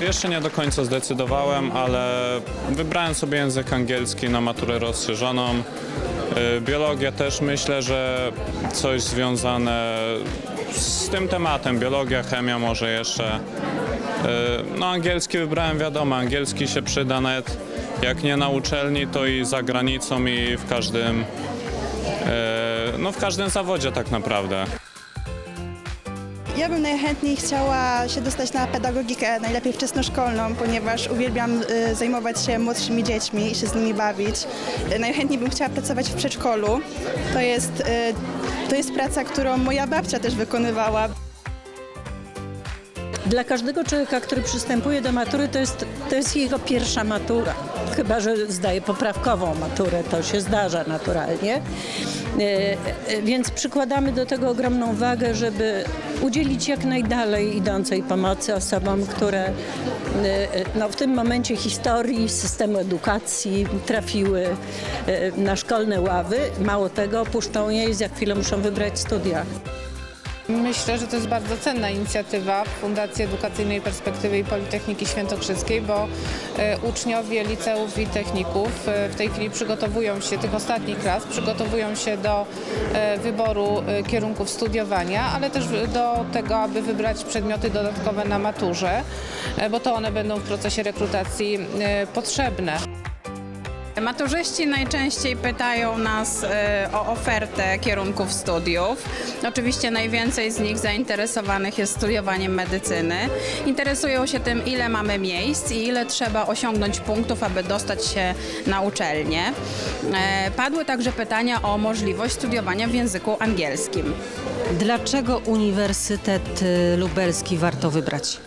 jeszcze nie do końca zdecydowałem, ale wybrałem sobie język angielski na maturę rozszerzoną. Y, Biologia też myślę, że coś związane z tym tematem, biologia, chemia może jeszcze. Y, No angielski wybrałem, wiadomo, angielski się przyda nawet jak nie na uczelni, to i za granicą i w każdym, y, no w każdym zawodzie tak naprawdę. Ja bym najchętniej chciała się dostać na pedagogikę, najlepiej wczesnoszkolną, ponieważ uwielbiam y, zajmować się młodszymi dziećmi i się z nimi bawić. Y, najchętniej bym chciała pracować w przedszkolu. To jest, y, to jest praca, którą moja babcia też wykonywała. Dla każdego człowieka, który przystępuje do matury, to jest, to jest jego pierwsza matura. Chyba, że zdaje poprawkową maturę, to się zdarza naturalnie. E, e, Więc przykładamy do tego ogromną wagę, żeby udzielić jak najdalej idącej pomocy osobom, które e, no, w tym momencie historii systemu edukacji trafiły na szkolne ławy. Mało tego, opuszczą je i za chwilę muszą wybrać studia. Myślę, że to jest bardzo cenna inicjatywa Fundacji Edukacyjnej Perspektywy i Politechniki Świętokrzyskiej, bo e, uczniowie liceów i techników e, w tej chwili przygotowują się, tych ostatnich klas, przygotowują się do e, wyboru kierunków studiowania, ale też do tego, aby wybrać przedmioty dodatkowe na maturze, bo to one będą w procesie rekrutacji potrzebne. Maturzyści najczęściej pytają nas e, o ofertę kierunków studiów. Oczywiście najwięcej z nich zainteresowanych jest studiowaniem medycyny. Interesują się tym, ile mamy miejsc i ile trzeba osiągnąć punktów, aby dostać się na uczelnię. E, Padły także pytania o możliwość studiowania w języku angielskim. Dlaczego Uniwersytet y, Lubelski warto wybrać?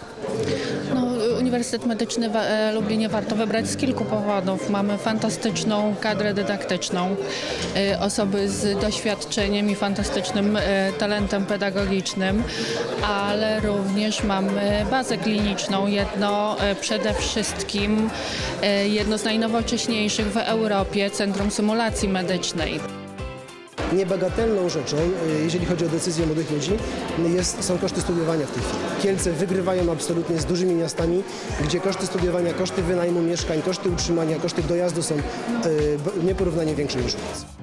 Uniwersytet Medyczny w e, Lublinie warto wybrać z kilku powodów. Mamy fantastyczną kadrę dydaktyczną, e, osoby z doświadczeniem i fantastycznym e, talentem pedagogicznym, ale również mamy bazę kliniczną, jedno przede wszystkim jedno z najnowocześniejszych w Europie Centrum Symulacji Medycznej. Niebagatelną rzeczą, y, jeżeli chodzi o decyzję młodych ludzi, jest, są koszty studiowania w tej chwili. Kielce wygrywają absolutnie z dużymi miastami, gdzie koszty studiowania, koszty wynajmu mieszkań, koszty utrzymania, koszty dojazdu są b- nieporównanie większe niż u nas.